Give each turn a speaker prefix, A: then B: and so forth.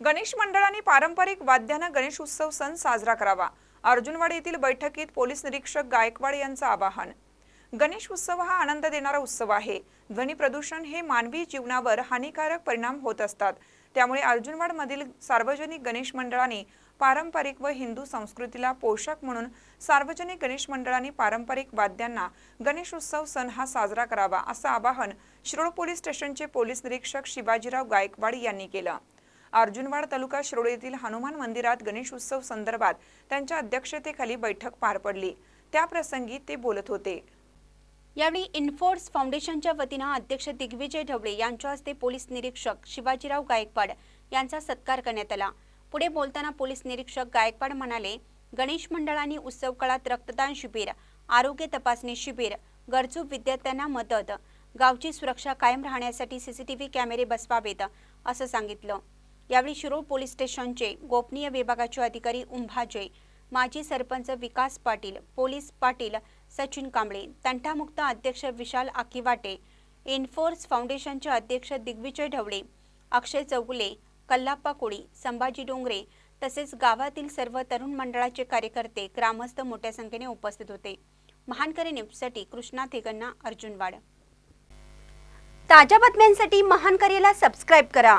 A: गणेश मंडळाने पारंपरिक वाद्यानं गणेश उत्सव सण साजरा करावा. अर्जुनवाडी येथील बैठकीत पोलीस निरीक्षक गायकवाड यांचं आवाहन. गणेश उत्सव हा आनंद देणारा उत्सव आहे. ध्वनी प्रदूषण हे मानवी जीवनावर हानिकारक परिणाम होत असतात. त्यामुळे अर्जुनवाडमधील सार्वजनिक गणेश मंडळाने पारंपरिक व हिंदू संस्कृतीला पोषक म्हणून सार्वजनिक गणेश मंडळाने पारंपरिक वाद्यांना गणेश उत्सव सण हा साजरा करावा असं आवाहन शिरोळ पोलीस स्टेशनचे पोलीस निरीक्षक शिवाजीराव गायकवाड यांनी केलं. अर्जुनवाड तालुका शिरोळ येथील हनुमान मंदिरात गणेश उत्सव संदर्भात त्यांच्या अध्यक्षतेखाली बैठक पार पडली. त्याप्रसंगी ते बोलत होते.
B: यावेळी इन्फोर्स फाउंडेशनच्या वतीनं अध्यक्ष दिग्विजय ढवळे यांच्या हस्ते पोलीस निरीक्षक शिवाजीराव गायकवाड यांचा सत्कार करण्यात आला. पुढे बोलताना पोलीस निरीक्षक गायकवाड म्हणाले गणेश मंडळांनी उत्सव काळात रक्तदान शिबिर आरोग्य तपासणी शिबिर गरजू विद्यार्थ्यांना मदत गावची सुरक्षा कायम राहण्यासाठी सीसीटीव्ही कॅमेरे बसवावेत असं सांगितलं. यावेळी शिरोळ पोलीस स्टेशनचे गोपनीय विभागाचे अधिकारी उंभाजे माजी सरपंच विकास पाटील पोलीस पाटील सचिन कांबळे तंटामुक्त अध्यक्ष विशाल आकिवाटे इन्फोर्स फाउंडेशनचे अध्यक्ष दिग्विजय ढवळे अक्षय चौगुले कल्लाप्पा कोळी संभाजी डोंगरे तसेच गावातील सर्व तरुण मंडळाचे कार्यकर्ते ग्रामस्थ मोठ्या संख्येने उपस्थित होते. महानकरी न्यूजसाठी कृष्णा थिगन्ना अर्जुनवाड. ताज्या बातम्यांसाठी महानकरीला सबस्क्राईब करा.